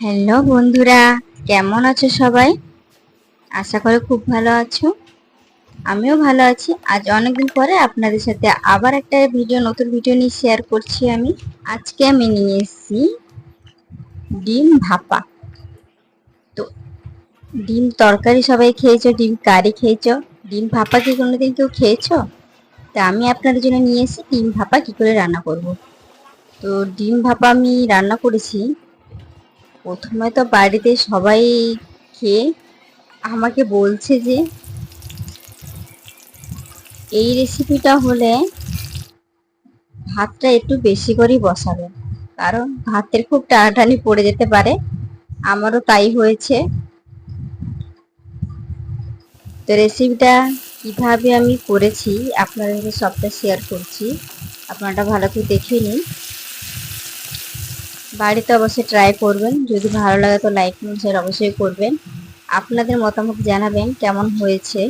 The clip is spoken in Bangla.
হ্যালো বন্ধুরা, কেমন আছো সবাই? আশা করি খুব ভালো আছো। আমিও ভালো আছি। আজ অনেকদিন পরে আপনাদের সাথে আবার একটা ভিডিও, নতুন ভিডিও নিয়ে শেয়ার করছি আমি। আজকে আমি নিয়ে এসেছি ডিম ভাপা। তো, ডিম তরকারি সবাই খেয়েছো? ডিম কারি খেয়েছো? ডিম ভাপা কি কোনোদিন কেউ খেয়েছো? তা আমি আপনাদের জন্য নিয়ে এসেছি, ডিম ভাপা কি করে রান্না করব? তো, ডিম ভাপা আমি রান্না করেছি প্রথমে তো বাড়িতে সবাই খেয়ে আমাকে বলছে যে, এই রেসিপিটা হলে ভাতটা একটু বেশি করেই বসাবেন কারণ ভাতের খুব টানাটানি পড়ে যেতে পারে। আমারও তাই হয়েছে। তো রেসিপিটা কীভাবে আমি করেছি, আপনাদের সবটা শেয়ার করছি। আপনারা ভালো করে দেখে নিন। বাড়িতে অবশ্যই ট্রাই করবেন। যদি ভালো লাগে তো লাইক শেয়ার অবশ্যই করবেন। আপনাদের মতামত জানাবেন, কেমন হয়েছে।